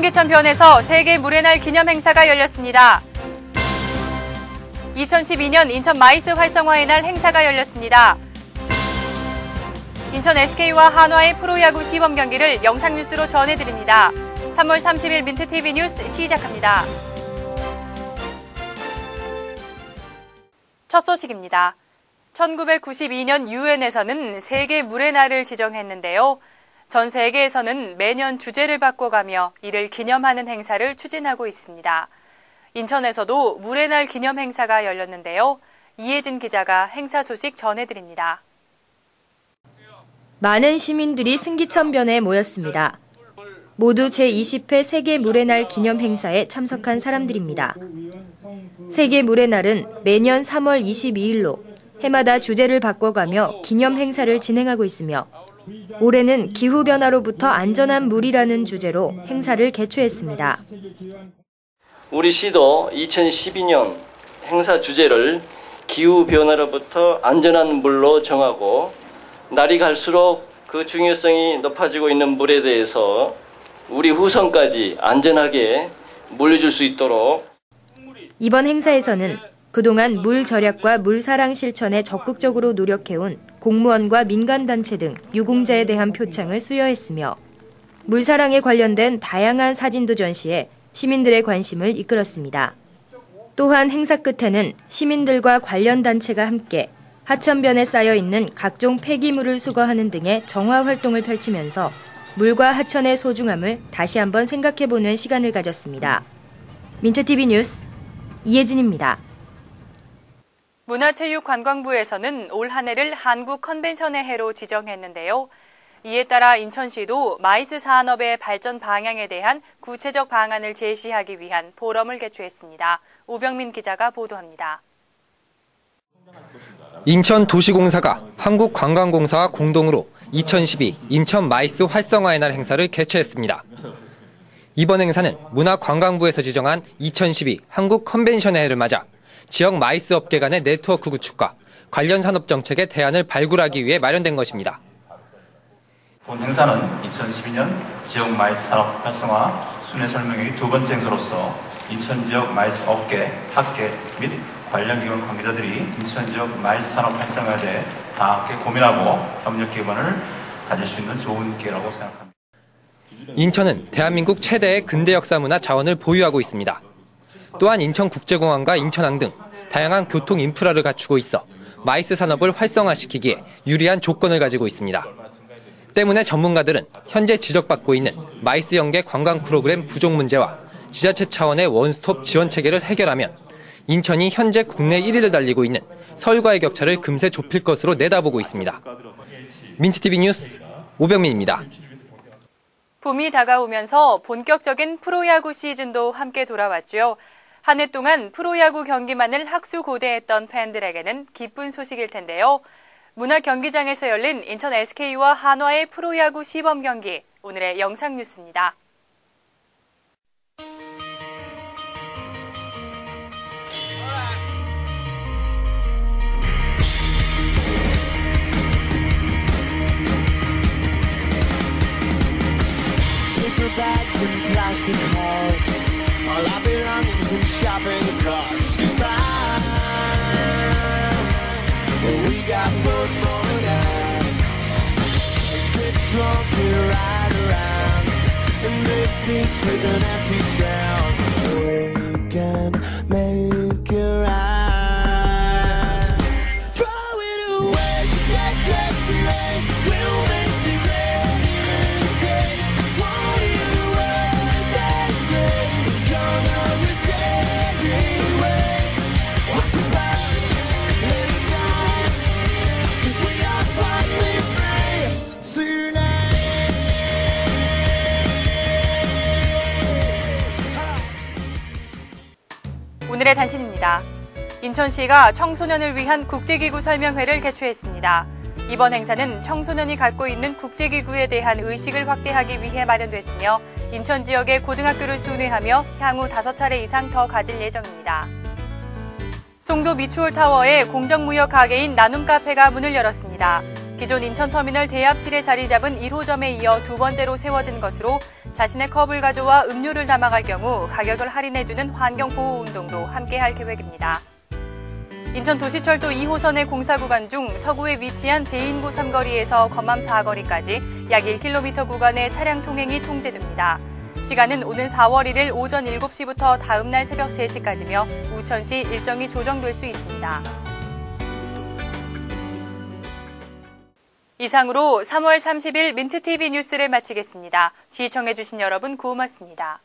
승기천변에서 세계 물의 날 기념 행사가 열렸습니다. 2012년 인천 마이스 활성화의 날 행사가 열렸습니다. 인천 SK와 한화의 프로야구 시범 경기를 영상 뉴스로 전해드립니다. 3월 30일 민트TV 뉴스 시작합니다. 첫 소식입니다. 1992년 유엔에서는 세계 물의 날을 지정했는데요. 전 세계에서는 매년 주제를 바꿔가며 이를 기념하는 행사를 추진하고 있습니다. 인천에서도 물의 날 기념 행사가 열렸는데요. 이혜진 기자가 행사 소식 전해드립니다. 많은 시민들이 승기천변에 모였습니다. 모두 제20회 세계 물의 날 기념 행사에 참석한 사람들입니다. 세계 물의 날은 매년 3월 22일로 해마다 주제를 바꿔가며 기념 행사를 진행하고 있으며 올해는 기후변화로부터 안전한 물이라는 주제로 행사를 개최했습니다. 우리 시도 2012년 행사 주제를 기후변화로부터 안전한 물로 정하고 날이 갈수록 그 중요성이 높아지고 있는 물에 대해서 우리 후손까지 안전하게 물려줄 수 있도록 이번 행사에서는 그동안 물 절약과 물 사랑 실천에 적극적으로 노력해온 공무원과 민간단체 등 유공자에 대한 표창을 수여했으며 물 사랑에 관련된 다양한 사진도 전시해 시민들의 관심을 이끌었습니다. 또한 행사 끝에는 시민들과 관련 단체가 함께 하천변에 쌓여 있는 각종 폐기물을 수거하는 등의 정화 활동을 펼치면서 물과 하천의 소중함을 다시 한번 생각해보는 시간을 가졌습니다. 민트TV 뉴스 이혜진입니다. 문화체육관광부에서는 올 한 해를 한국 컨벤션의 해로 지정했는데요. 이에 따라 인천시도 마이스 산업의 발전 방향에 대한 구체적 방안을 제시하기 위한 포럼을 개최했습니다. 오병민 기자가 보도합니다. 인천도시공사가 한국관광공사와 공동으로 2012 인천 마이스 활성화의 날 행사를 개최했습니다. 이번 행사는 문화관광부에서 지정한 2012 한국 컨벤션의 해를 맞아 지역 마이스 업계 간의 네트워크 구축과 관련 산업 정책의 대안을 발굴하기 위해 마련된 것입니다. 본 행사는 2012년 지역 마이스 산업 활성화 순회 설명회 두 번째 행사로서 인천 지역 마이스 업계, 학계 및 관련 기관 관계자들이 인천 지역 마이스 산업 활성화에 대해 다 함께 고민하고 협력 기반을 가질 수 있는 좋은 기회라고 생각합니다. 인천은 대한민국 최대의 근대 역사 문화 자원을 보유하고 있습니다. 또한 인천국제공항과 인천항 등 다양한 교통 인프라를 갖추고 있어 마이스 산업을 활성화시키기에 유리한 조건을 가지고 있습니다. 때문에 전문가들은 현재 지적받고 있는 마이스 연계 관광 프로그램 부족 문제와 지자체 차원의 원스톱 지원 체계를 해결하면 인천이 현재 국내 1위를 달리고 있는 서울과의 격차를 금세 좁힐 것으로 내다보고 있습니다. 민트TV 뉴스 오병민입니다. 봄이 다가오면서 본격적인 프로야구 시즌도 함께 돌아왔죠. 한 해 동안 프로야구 경기만을 학수고대했던 팬들에게는 기쁜 소식일 텐데요. 문화 경기장에서 열린 인천 SK와 한화의 프로야구 시범 경기, 오늘의 영상 뉴스입니다. Bags and plastic hearts All our belongings in shopping carts. Goodbye. We got food for now. Let's get drunk and ride around. And make peace with an empty town We can 오늘의 단신입니다. 인천시가 청소년을 위한 국제기구 설명회를 개최했습니다. 이번 행사는 청소년이 갖고 있는 국제기구에 대한 의식을 확대하기 위해 마련됐으며 인천 지역의 고등학교를 순회하며 향후 다섯 차례 이상 더 가질 예정입니다. 송도 미추홀타워의 공정무역 가게인 나눔 카페가 문을 열었습니다. 기존 인천터미널 대합실에 자리 잡은 1호점에 이어 두 번째로 세워진 것으로 자신의 컵을 가져와 음료를 담아갈 경우 가격을 할인해주는 환경보호운동도 함께 할 계획입니다. 인천도시철도 2호선의 공사 구간 중 서구에 위치한 대인구 삼거리에서 검암 사거리까지 약 1km 구간의 차량 통행이 통제됩니다. 시간은 오는 4월 1일 오전 7시부터 다음 날 새벽 3시까지며 우천시 일정이 조정될 수 있습니다. 이상으로 3월 30일 민트TV 뉴스를 마치겠습니다. 시청해주신 여러분 고맙습니다.